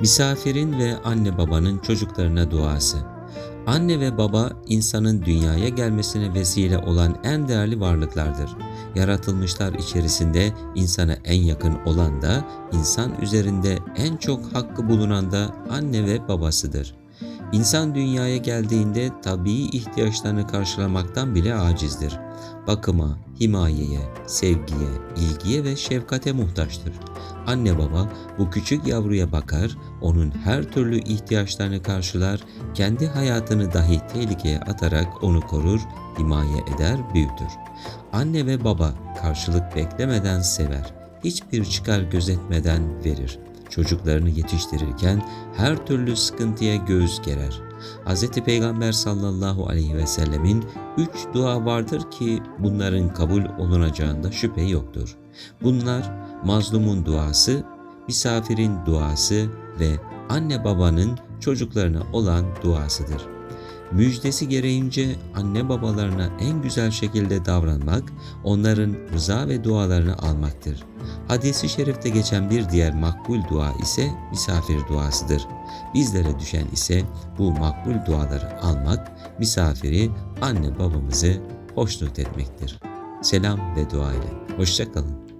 Misafirin ve anne babanın çocuklarına duası. Anne ve baba insanın dünyaya gelmesine vesile olan en değerli varlıklardır. Yaratılmışlar içerisinde insana en yakın olan da insan üzerinde en çok hakkı bulunan da anne ve babasıdır. İnsan dünyaya geldiğinde tabii ihtiyaçlarını karşılamaktan bile acizdir. Bakıma, himayeye, sevgiye, ilgiye ve şefkate muhtaçtır. Anne baba bu küçük yavruya bakar, onun her türlü ihtiyaçlarını karşılar, kendi hayatını dahi tehlikeye atarak onu korur, himaye eder, büyütür. Anne ve baba karşılık beklemeden sever, hiçbir çıkar gözetmeden verir. Çocuklarını yetiştirirken her türlü sıkıntıya göğüs gerer. Hz. Peygamber sallallahu aleyhi ve sellemin üç dua vardır ki bunların kabul olunacağında şüphe yoktur. Bunlar mazlumun duası, misafirin duası ve anne babanın çocuklarına olan duasıdır. Müjdesi gereğince anne babalarına en güzel şekilde davranmak, onların rıza ve dualarını almaktır. Hadisi şerifte geçen bir diğer makbul dua ise misafir duasıdır. Bizlere düşen ise bu makbul duaları almak, misafiri, anne babamızı hoşnut etmektir. Selam ve dua ile. Hoşçakalın.